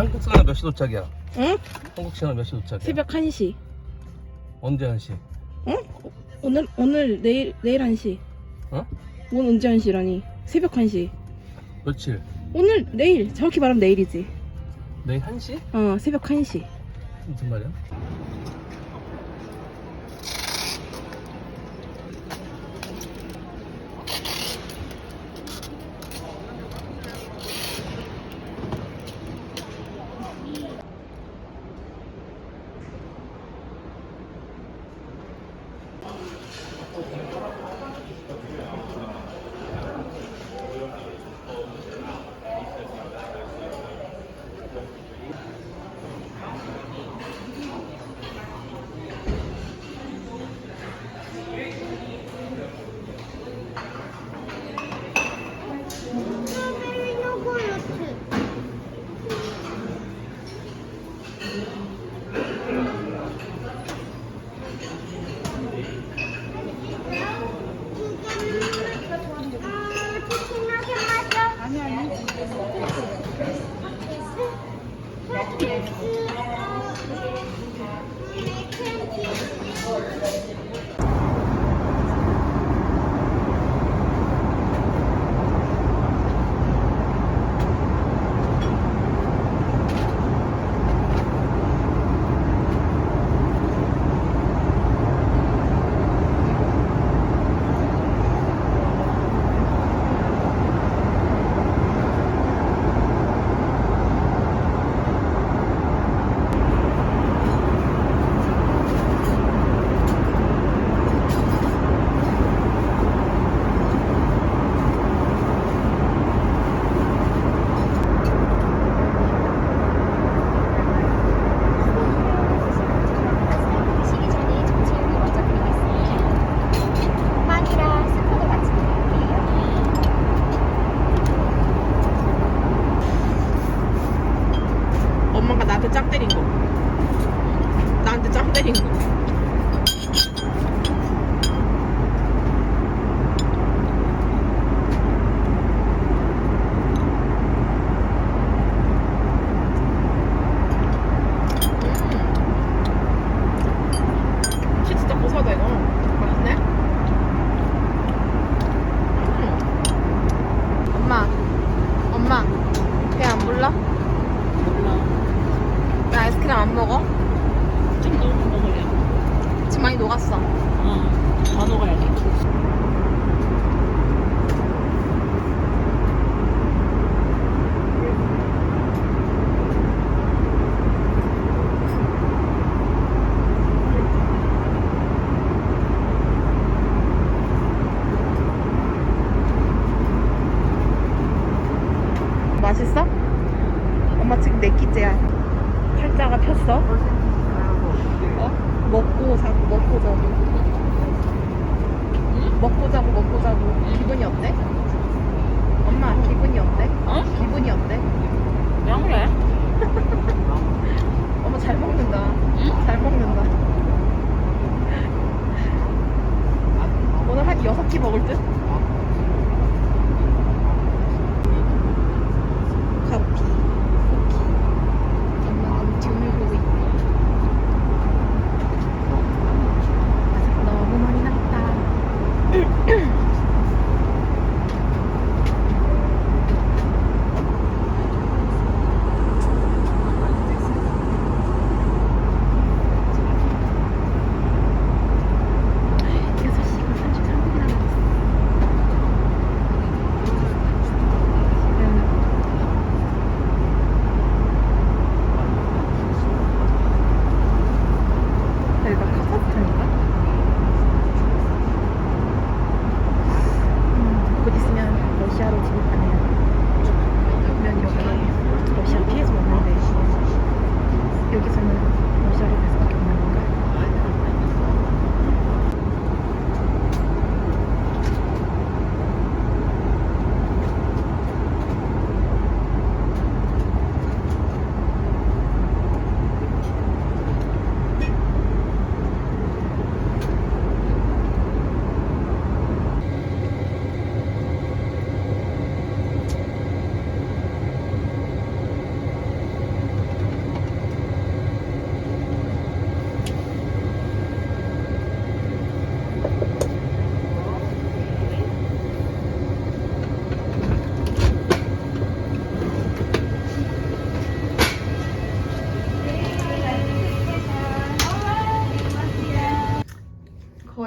한국 시간 몇시 도착이야? 응? 한국 시간 몇시 도착이야? 새벽 1시. 언제 1시? 응? 오늘 오늘 내일 내일 1시. 어? 오늘 언제 1시라니? 새벽 1시. 며칠? 오늘 내일 정확히 말하면 내일이지. 내일 1시? 어 새벽 1시. 무슨 말이야? 스트 Thank you. 엄마, 배 안 불러? 왜 아이스크림 안 먹어? 좀 너무 먹으려. 지금 많이 녹았어. 어, 더 먹어야 돼. 맛있어? 엄마 지금 네 끼째야. 팔자가 폈어? 어? 먹고 자고 먹고 자고. 먹고 자고 먹고 자고. 기분이 어때? 엄마 기분이 어때? 어? 기분이 어때? 왜 그래? 엄마 잘 먹는다. 잘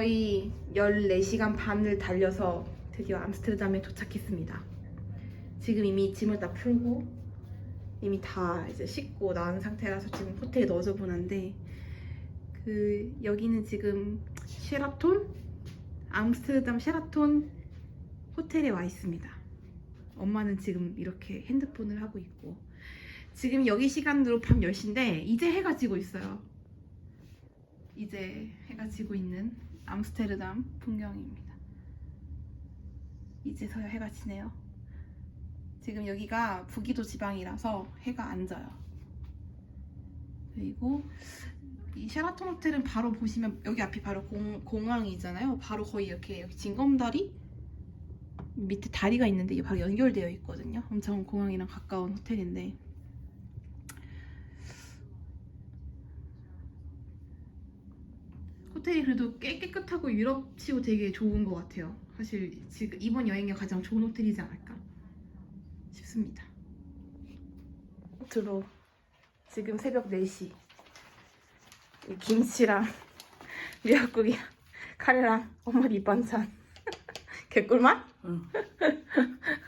거의 14시간 반을 달려서 드디어 암스테르담에 도착했습니다. 지금 이미 짐을 다 풀고 이미 다 이제 씻고 나온 상태라서 지금 호텔에 넣어줘 보는데 그 여기는 지금 쉐라톤 암스테르담 쉐라톤 호텔에 와 있습니다. 엄마는 지금 이렇게 핸드폰을 하고 있고 지금 여기 시간으로 밤 10시인데 이제 해가 지고 있어요. 이제 해가 지고 있는 암스테르담 풍경입니다. 이제서야 해가 지네요. 지금 여기가 북위도 지방이라서 해가 안 져요. 그리고 이 쉐라톤 호텔은 바로 보시면 여기 앞이 바로 공, 공항이잖아요. 바로 거의 이렇게 여기 징검다리 밑에 다리가 있는데 이게 바로 연결되어 있거든요. 엄청 공항이랑 가까운 호텔인데 호텔이 그래도 꽤 깨끗하고 유럽치고 되게 좋은 것 같아요. 사실 지금 이번 여행에 가장 좋은 호텔이지 않을까 싶습니다. 들어 지금 새벽 4시 이 김치랑 미역국이랑 카레랑 엄마 밑반찬 개꿀맛? 응.